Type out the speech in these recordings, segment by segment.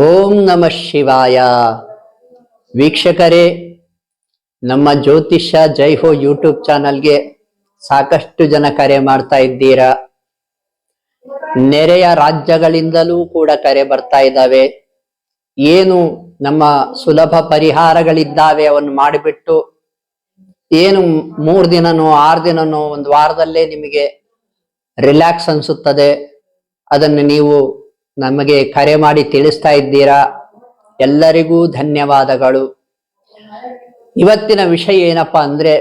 ಓಂ ನಮಃ ಶಿವಾಯ. ವೀಕ್ಷಕರೇ, ನಮ್ಮ ಜ್ಯೋತಿಷ್ಯ ಜೈ ಹೋ ಯೂಟ್ಯೂಬ್ ಚಾನಲ್ಗೆ ಸಾಕಷ್ಟು ಜನ ಕರೆ ಮಾಡ್ತಾ ಇದ್ದೀರಾ? ನೆರೆಯ ರಾಜ್ಯಗಳಿಂದಲೂ ಕೂಡ ಕರೆ ಬರ್ತಾ ಇದ್ದಾವೆ. ಏನು ನಮ್ಮ ಸುಲಭ ಪರಿಹಾರಗಳಿದ್ದಾವೆ ಅವನ್ನು ಮಾಡಿಬಿಟ್ಟು, ಏನು ಮೂರ್ ದಿನನೋ, ಆರು ದಿನನೋ, ಒಂದು ವಾರದಲ್ಲೇ ನಿಮಗೆ ರಿಲ್ಯಾಕ್ಸ್ ಅನ್ಸುತ್ತದೆ. ಅದನ್ನು ನೀವು ನಮಗೆ ಕರೆ ಮಾಡಿ ತಿಳಿಸ್ತಾ ಇದ್ದೀರಾ? ಎಲ್ಲರಿಗೂ ಧನ್ಯವಾದಗಳು. ಇವತ್ತಿನ ವಿಷಯ ಏನಪ್ಪಾ ಅಂದ್ರೆ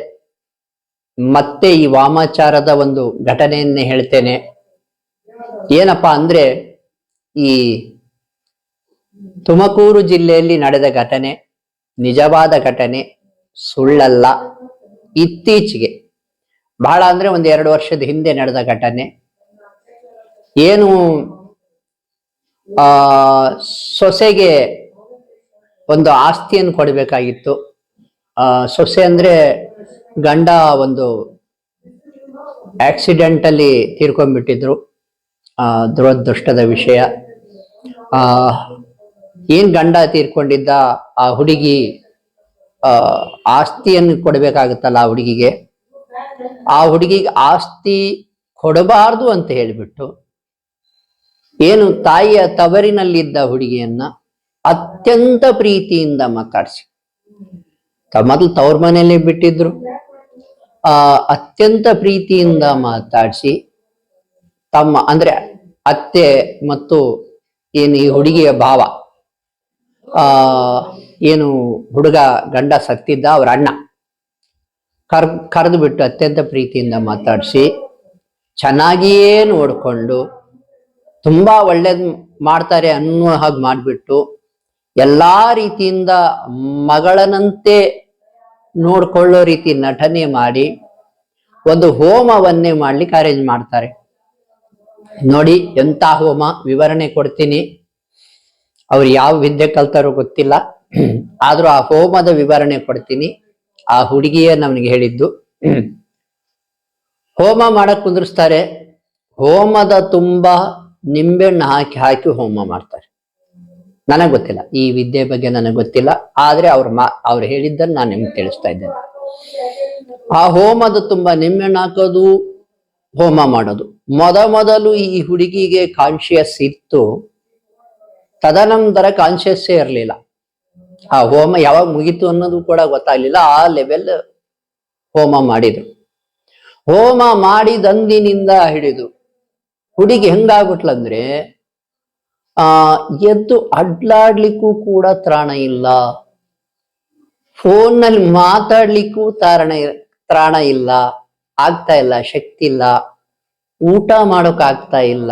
ಮತ್ತೆ ಈ ವಾಮಾಚಾರದ ಒಂದು ಘಟನೆಯನ್ನೇ ಹೇಳ್ತೇನೆ. ಏನಪ್ಪಾ ಅಂದ್ರೆ ಈ ತುಮಕೂರು ಜಿಲ್ಲೆಯಲ್ಲಿ ನಡೆದ ಘಟನೆ, ನಿಜವಾದ ಘಟನೆ, ಸುಳ್ಳಲ್ಲ. ಇತ್ತೀಚೆಗೆ, ಬಹಳ ಅಂದ್ರೆ ಒಂದು ಎರಡು ವರ್ಷದ ಹಿಂದೆ ನಡೆದ ಘಟನೆ. ಏನು ಆ, ಸೊಸೆಗೆ ಒಂದು ಆಸ್ತಿಯನ್ನು ಕೊಡಬೇಕಾಗಿತ್ತು. ಆ, ಸೊಸೆ ಅಂದ್ರೆ ಗಂಡ ಒಂದು ಆಕ್ಸಿಡೆಂಟ್ ಅಲ್ಲಿ ತೀರ್ಕೊಂಡ್ಬಿಟ್ಟಿದ್ರು. ಆ, ದುರದೃಷ್ಟದ ವಿಷಯ. ಆ, ಏನ್ ಗಂಡ ತೀರ್ಕೊಂಡಿದ್ದ ಆ ಹುಡುಗಿ, ಆ, ಆಸ್ತಿಯನ್ನು ಕೊಡಬೇಕಾಗುತ್ತಲ್ಲ ಆ ಹುಡುಗಿಗೆ? ಆ ಹುಡುಗಿಗೆ ಆಸ್ತಿ ಕೊಡಬಾರ್ದು ಅಂತ ಹೇಳಿಬಿಟ್ಟು ಏನು ತಾಯಿಯ ತವರಿನಲ್ಲಿದ್ದ ಹುಡುಗಿಯನ್ನ ಅತ್ಯಂತ ಪ್ರೀತಿಯಿಂದ ಮಾತಾಡಿಸಿ. ಮೊದಲು ತವ್ರ ಮನೆಯಲ್ಲಿ ಬಿಟ್ಟಿದ್ರು. ಆ, ಅತ್ಯಂತ ಪ್ರೀತಿಯಿಂದ ಮಾತಾಡಿಸಿ ತಮ್ಮ, ಅಂದ್ರೆ ಅತ್ತೆ ಮತ್ತು ಏನು ಈ ಹುಡುಗಿಯ ಭಾವ, ಆ, ಏನು ಹುಡುಗ ಗಂಡ ಸತ್ತಿದ್ದ ಅವ್ರ ಅಣ್ಣ, ಕರ್ ಕರೆದು ಬಿಟ್ಟು ಅತ್ಯಂತ ಪ್ರೀತಿಯಿಂದ ಮಾತಾಡಿಸಿ ಚೆನ್ನಾಗಿಯೇ ನೋಡಿಕೊಂಡು ತುಂಬಾ ಒಳ್ಳೇದ್ ಮಾಡ್ತಾರೆ ಅನ್ನೋ ಹಾಗೆ ಮಾಡಿಬಿಟ್ಟು ಎಲ್ಲಾ ರೀತಿಯಿಂದ ಮಗಳನಂತೆ ನೋಡ್ಕೊಳ್ಳೋ ರೀತಿ ನಟನೆ ಮಾಡಿ ಒಂದು ಹೋಮವನ್ನೇ ಮಾಡ್ಲಿಕ್ಕೆ ಅರೇಂಜ್ ಮಾಡ್ತಾರೆ. ನೋಡಿ ಎಂತ ಹೋಮ, ವಿವರಣೆ ಕೊಡ್ತೀನಿ. ಅವ್ರು ಯಾವ ವಿದ್ಯೆ ಕಲ್ತಾರೋ ಗೊತ್ತಿಲ್ಲ. ಆದ್ರೂ ಆ ಹೋಮದ ವಿವರಣೆ ಕೊಡ್ತೀನಿ. ಆ ಹುಡುಗಿಯೇ ನಮ್ಗೆ ಹೇಳಿದ್ದು. ಹೋಮ ಮಾಡಕ್ ಕುಂದ್ರಿಸ್ತಾರೆ. ಹೋಮದ ತುಂಬಾ ನಿಂಬೆಹಣ್ಣು ಹಾಕಿ ಹಾಕಿ ಹೋಮ ಮಾಡ್ತಾರೆ. ನನಗೆ ಗೊತ್ತಿಲ್ಲ. ಈ ವಿದ್ಯೆ ಬಗ್ಗೆ ನನಗೆ ಗೊತ್ತಿಲ್ಲ. ಆದ್ರೆ ಅವ್ರ ಮಾ, ಅವ್ರು ಹೇಳಿದ್ದನ್ನು ನಾನು ನಿಮ್ಗೆ ತಿಳಿಸ್ತಾ ಇದ್ದೇನೆ. ಆ ಹೋಮದ ತುಂಬಾ ನಿಂಬೆಹಣ್ಣು ಹಾಕೋದು, ಹೋಮ ಮಾಡೋದು. ಮೊದ ಮೊದಲು ಈ ಹುಡುಗಿಗೆ ಕಾನ್ಶಿಯಸ್ ಇತ್ತು. ತದನಂತರ ಕಾನ್ಶಿಯಸ್ಸೇ ಇರಲಿಲ್ಲ. ಆ ಹೋಮ ಯಾವಾಗ ಮುಗೀತು ಅನ್ನೋದು ಕೂಡ ಗೊತ್ತಾಗ್ಲಿಲ್ಲ. ಆ ಲೆವೆಲ್ ಹೋಮ ಮಾಡಿದ್ರು. ಹೋಮ ಮಾಡಿದಂದಿನಿಂದ ಹಿಡಿದು ಹುಡುಗಿ ಹೆಂಗಾಗ್ಬಿಟ್ಲಂದ್ರೆ, ಆ, ಎದ್ದು ಅಡ್ಲಾಡ್ಲಿಕ್ಕೂ ಕೂಡ ತ್ರಾಣ ಇಲ್ಲ. ಫೋನ್ನಲ್ಲಿ ಮಾತಾಡ್ಲಿಕ್ಕೂ ತಾರಣ ತ್ರಾಣ ಇಲ್ಲ. ಆಗ್ತಾ ಇಲ್ಲ, ಶಕ್ತಿ ಇಲ್ಲ. ಊಟ ಮಾಡೋಕ್ ಆಗ್ತಾ ಇಲ್ಲ.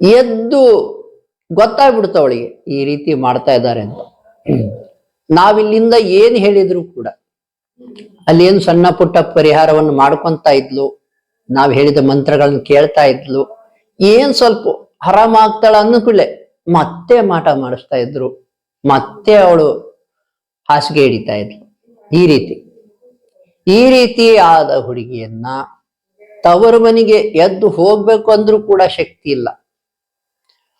ಎದ್ದು ಗೊತ್ತಾಗ್ಬಿಡ್ತು ಅವಳಿಗೆ, ಈ ರೀತಿ ಮಾಡ್ತಾ ಇದ್ದಾರೆ ಅಂತ. ನಾವಿಲ್ಲಿಂದ ಏನ್ ಹೇಳಿದ್ರು ಕೂಡ ಅಲ್ಲಿ ಏನು ಸಣ್ಣ ಪುಟ್ಟ ಪರಿಹಾರವನ್ನು ಮಾಡ್ಕೊಂತ ಇದ್ಲು. ನಾವ್ ಹೇಳಿದ ಮಂತ್ರಗಳನ್ನು ಕೇಳ್ತಾ ಇದ್ಲು. ಏನ್ ಸ್ವಲ್ಪ ಆರಾಮಾಗ್ತಾಳ ಅನ್ನಕೂಡ್ಲೆ ಮತ್ತೆ ಮಾಟ ಮಾಡಿಸ್ತಾ ಇದ್ರು. ಮತ್ತೆ ಅವಳು ಹಾಸಿಗೆ ಹಿಡಿತಾ ಇದ್ಲು. ಈ ರೀತಿ. ಈ ರೀತಿ ಆದ ಹುಡುಗಿಯನ್ನ ತವರು ಮನೆಗೆ ಎದ್ದು ಹೋಗ್ಬೇಕು ಅಂದ್ರೂ ಕೂಡ ಶಕ್ತಿ ಇಲ್ಲ.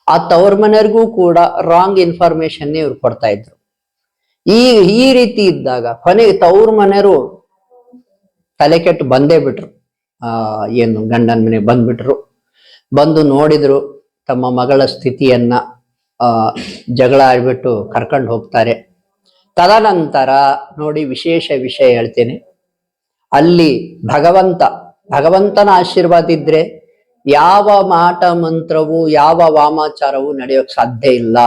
ಆ ತವರ್ ಮನೆಯವ್ರಿಗೂ ಕೂಡ ರಾಂಗ್ ಇನ್ಫಾರ್ಮೇಶನ್ ಇವ್ರು ಕೊಡ್ತಾ ಇದ್ರು. ಈ ಈ ರೀತಿ ಇದ್ದಾಗ ಕೊನೆಗೆ ತವ್ರ ಮನೆಯವರು ತಲೆ ಕೆಟ್ಟು ಬಂದೇ ಬಿಟ್ರು. ಆ, ಏನು ಗಂಡನ ಮನೆ ಬಂದ್ಬಿಟ್ರು. ಬಂದು ನೋಡಿದ್ರು ತಮ್ಮ ಮಗಳ ಸ್ಥಿತಿಯನ್ನ, ಆ, ಜಗಳ ಆಡ್ಬಿಟ್ಟು ಕರ್ಕೊಂಡು ಹೋಗ್ತಾರೆ. ತದನಂತರ ನೋಡಿ ವಿಶೇಷ ವಿಷಯ ಹೇಳ್ತೇನೆ. ಅಲ್ಲಿ ಭಗವಂತ, ಭಗವಂತನ ಆಶೀರ್ವಾದ ಇದ್ರೆ ಯಾವ ಮಾಟ ಮಂತ್ರವು, ಯಾವ ವಾಮಾಚಾರವು ನಡೆಯೋಕ್ ಸಾಧ್ಯ ಇಲ್ಲ.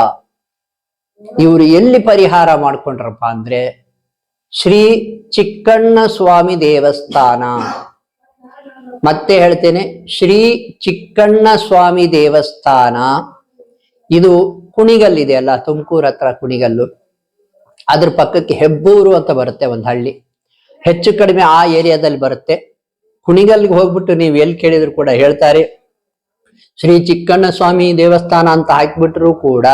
ಇವರು ಎಲ್ಲಿ ಪರಿಹಾರ ಮಾಡ್ಕೊಂಡ್ರಪ್ಪ ಅಂದ್ರೆ ಶ್ರೀ ಚಿಕ್ಕಣ್ಣ ಸ್ವಾಮಿ ದೇವಸ್ಥಾನ. ಮತ್ತೆ ಹೇಳ್ತೇನೆ, ಶ್ರೀ ಚಿಕ್ಕಣ್ಣ ಸ್ವಾಮಿ ದೇವಸ್ಥಾನ. ಇದು ಕುಣಿಗಲ್ ಇದೆ ಅಲ್ಲ, ತುಮಕೂರು ಹತ್ರ ಕುಣಿಗಲ್ಲು. ಅದ್ರ ಪಕ್ಕಕ್ಕೆ ಹೆಬ್ಬೂರು ಅಂತ ಬರುತ್ತೆ ಒಂದು ಹಳ್ಳಿ. ಹೆಚ್ಚು ಕಡಿಮೆ ಆ ಏರಿಯಾದಲ್ಲಿ ಬರುತ್ತೆ. ಕುಣಿಗಲ್ಗೆ ಹೋಗ್ಬಿಟ್ಟು ನೀವು ಎಲ್ಲಿ ಕೇಳಿದ್ರು ಕೂಡ ಹೇಳ್ತಾರೆ, ಶ್ರೀ ಚಿಕ್ಕಣ್ಣ ಸ್ವಾಮಿ ದೇವಸ್ಥಾನ ಅಂತ ಹಾಕ್ಬಿಟ್ರು ಕೂಡ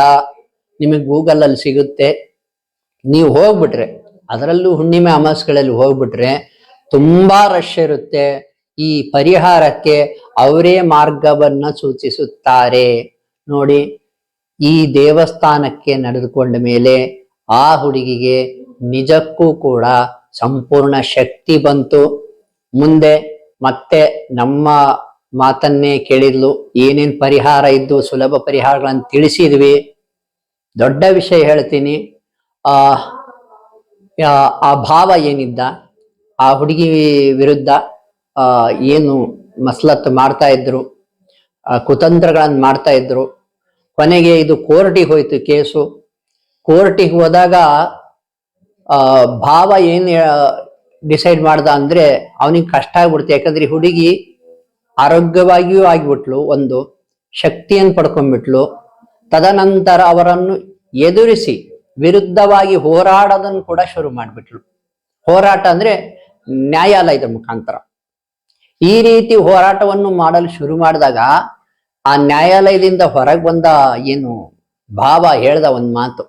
ನಿಮಗೆ ಗೂಗಲ್ ಅಲ್ಲಿ ಸಿಗುತ್ತೆ. ನೀವು ಹೋಗ್ಬಿಟ್ರೆ, ಅದರಲ್ಲೂ ಹುಣ್ಣಿಮೆ ಅಮಾಸ್ಗಳಲ್ಲಿ ಹೋಗ್ಬಿಟ್ರೆ ತುಂಬಾ ರಶ್ ಇರುತ್ತೆ. ಈ ಪರಿಹಾರಕ್ಕೆ ಅವರೇ ಮಾರ್ಗವನ್ನ ಸೂಚಿಸುತ್ತಾರೆ. ನೋಡಿ, ಈ ದೇವಸ್ಥಾನಕ್ಕೆ ನಡೆದುಕೊಂಡ ಮೇಲೆ ಆ ಹುಡುಗಿಗೆ ನಿಜಕ್ಕೂ ಕೂಡ ಸಂಪೂರ್ಣ ಶಕ್ತಿ ಬಂತು. ಮುಂದೆ ಮತ್ತೆ ನಮ್ಮ ಮಾತನ್ನೇ ಕೇಳಿದ್ಲು, ಏನೇನು ಪರಿಹಾರ ಇದ್ದು ಸುಲಭ ಪರಿಹಾರಗಳನ್ನು ತಿಳಿಸಿದ್ವಿ. ದೊಡ್ಡ ವಿಷಯ ಹೇಳ್ತೀನಿ, ಆ, ಆ- ಭಾವ ಏನಿದ್ದ, ಆ ಹುಡುಗಿ ವಿರುದ್ಧ ಏನು ಮಸ್ಲತ್ ಮಾಡ್ತಾ ಇದ್ರು, ಆ ಕುತಂತ್ರಗಳನ್ನ ಮಾಡ್ತಾ ಇದ್ರು. ಕೊನೆಗೆ ಇದು ಕೋರ್ಟಿಗೆ ಹೋಯ್ತು ಕೇಸು. ಕೋರ್ಟಿಗೆ ಹೋದಾಗ, ಆ, ಭಾವ ಏನ್ ಡಿಸೈಡ್ ಮಾಡ್ದ ಅಂದ್ರೆ ಅವನಿಗೆ ಕಷ್ಟ ಆಗ್ಬಿಡ್ತು. ಯಾಕಂದ್ರೆ ಹುಡುಗಿ ಆರೋಗ್ಯವಾಗಿಯೂ ಆಗಿಬಿಟ್ಲು, ಒಂದು ಶಕ್ತಿಯನ್ನು ಪಡ್ಕೊಂಡ್ಬಿಟ್ಲು. ತದನಂತರ ಅವರನ್ನು ಎದುರಿಸಿ ವಿರುದ್ಧವಾಗಿ ಹೋರಾಡೋದನ್ನು ಕೂಡ ಶುರು ಮಾಡಿಬಿಟ್ಲು. ಹೋರಾಟ ಅಂದ್ರೆ ನ್ಯಾಯಾಲಯದ ಮುಖಾಂತರ. ಈ ರೀತಿ ಹೋರಾಟವನ್ನು ಮಾಡಲು ಶುರು ಮಾಡಿದಾಗ ಆ ನ್ಯಾಯಾಲಯದಿಂದ ಹೊರಗೆ ಬಂದ ಏನು ಭಾವ ಹೇಳ್ದ ಒಂದ್ ಮಾತು.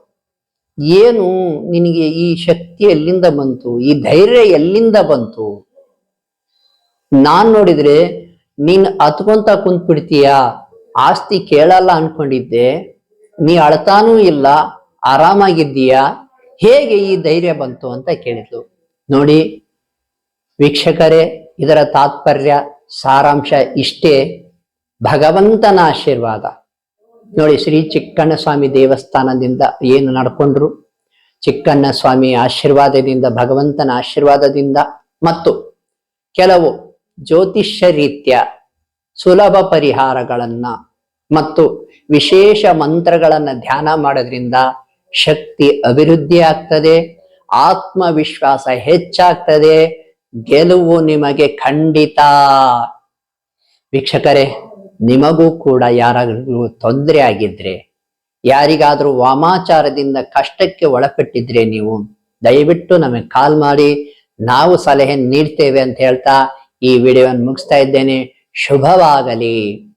ಏನು ನಿನಗೆ ಈ ಶಕ್ತಿ ಎಲ್ಲಿಂದ ಬಂತು? ಈ ಧೈರ್ಯ ಎಲ್ಲಿಂದ ಬಂತು? ನಾನ್ ನೋಡಿದ್ರೆ ನೀನ್ ಅತ್ಕೊಂತ ಕುಂತ್ಬಿಡ್ತೀಯ? ಆಸ್ತಿ ಕೇಳಲ್ಲ ಅನ್ಕೊಂಡಿದ್ದೆ. ನೀ ಅಳ್ತಾನೂ ಇಲ್ಲ, ಆರಾಮಾಗಿದ್ದೀಯಾ? ಹೇಗೆ ಈ ಧೈರ್ಯ ಬಂತು ಅಂತ ಕೇಳಿದ್ಲು. ನೋಡಿ, ವೀಕ್ಷಕರೇ ಇದರ ತಾತ್ಪರ್ಯ, ಸಾರಾಂಶ ಇಷ್ಟೇ. ಭಗವಂತನ ಆಶೀರ್ವಾದ. ನೋಡಿ, ಶ್ರೀ ಚಿಕ್ಕಣ್ಣ ಸ್ವಾಮಿ ದೇವಸ್ಥಾನದಿಂದ ಏನು ನಡ್ಕೊಂಡ್ರು? ಚಿಕ್ಕಣ್ಣ ಸ್ವಾಮಿ ಆಶೀರ್ವಾದದಿಂದ, ಭಗವಂತನ ಆಶೀರ್ವಾದದಿಂದ ಮತ್ತು ಕೆಲವು ಜ್ಯೋತಿಷ್ಯ ರೀತ್ಯ ಸುಲಭ ಪರಿಹಾರಗಳನ್ನ ಮತ್ತು ವಿಶೇಷ ಮಂತ್ರಗಳನ್ನ ಧ್ಯಾನ ಮಾಡೋದ್ರಿಂದ ಶಕ್ತಿ ಅಭಿವೃದ್ಧಿ ಆಗ್ತದೆ ಆತ್ಮವಿಶ್ವಾಸ ಹೆಚ್ಚಾಗ್ತದೆ ಗೆಲುವು ನಿಮಗೆ ಖಂಡಿತ. ವೀಕ್ಷಕರೇ, ನಿಮಗೂ ಕೂಡ ಯಾರಾದ್ರೂ ತೊಂದರೆ ಆಗಿದ್ರೆ, ಯಾರಿಗಾದ್ರೂ ವಾಮಾಚಾರದಿಂದ ಕಷ್ಟಕ್ಕೆ ಒಳಪಟ್ಟಿದ್ರೆ ನೀವು ದಯವಿಟ್ಟು ನಮಗೆ ಕಾಲ್ ಮಾಡಿ, ನಾವು ಸಲಹೆ ನೀಡ್ತೇವೆ ಅಂತ ಹೇಳ್ತಾ ಈ ವಿಡಿಯೋವನ್ನು ಮುಗಿಸ್ತಾ ಇದ್ದೇನೆ. ಶುಭವಾಗಲಿ.